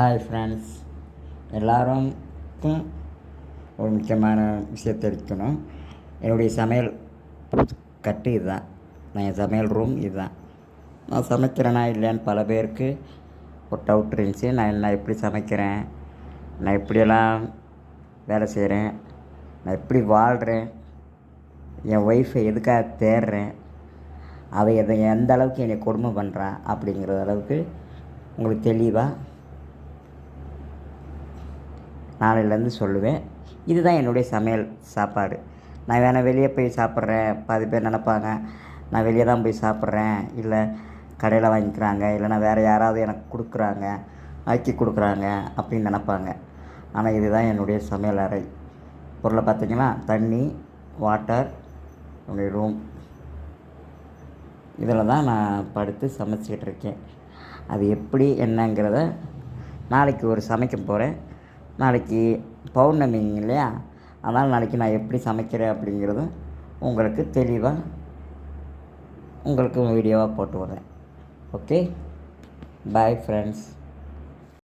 Hi friends எல்லாருக்கும் ஒரு முக்கியமான விஷயத்தை இருக்கணும் என்னுடைய சமையல் கட்டு இதுதான். நான் என் சமையல் ரூம் இதுதான். நான் சமைக்கிறேனா இல்லையான்னு பல பேருக்கு ஒரு டவுட் இருந்துச்சு. நான் நான் எப்படி சமைக்கிறேன்? நான் எப்படியெல்லாம் வேலை செய்கிறேன் நான் எப்படி வாழ்கிறேன் என் ஒய்ஃபை எதுக்காக தேடுறேன்? அவள் எதை எந்த அளவுக்கு என்னை கொடுமை பண்ணுறா அப்படிங்கிற அளவுக்கு உங்களுக்கு தெளிவாக நாளையிலேருந்து சொல்லுவேன். இதுதான் என்னுடைய சமையல் சாப்பாடு. நான் வேணால் வெளியே போய் சாப்பிட்றேன். பாதி பேர் நினப்பாங்க நான் வெளியே தான் போய் சாப்பிட்றேன். இல்லை கடையில் வாங்கிக்கிறாங்க இல்லைனா வேறு யாராவது எனக்கு கொடுக்குறாங்க ஆக்கி கொடுக்குறாங்க அப்படின்னு நினப்பாங்க. ஆனால் இதுதான் என்னுடைய சமையல் அறை. பொருளை பார்த்தீங்கன்னா தண்ணி வாட்டர் என்னுடைய ரூம். இதில் தான் நான் படுத்து சமைச்சிக்கிட்டு இருக்கேன். அது எப்படி என்னங்கிறத நாளைக்கு ஒரு சமைக்க போகிறேன். நாளைக்கு பௌர்ணமி இல்லையா? அதனால் நாளைக்கு நான் எப்படி சமைக்கிறேன் அப்படிங்கிறதும் உங்களுக்கு தெளிவாக உங்களுக்கு வீடியோவாக போட்டு விட்றேன். Okay bye friends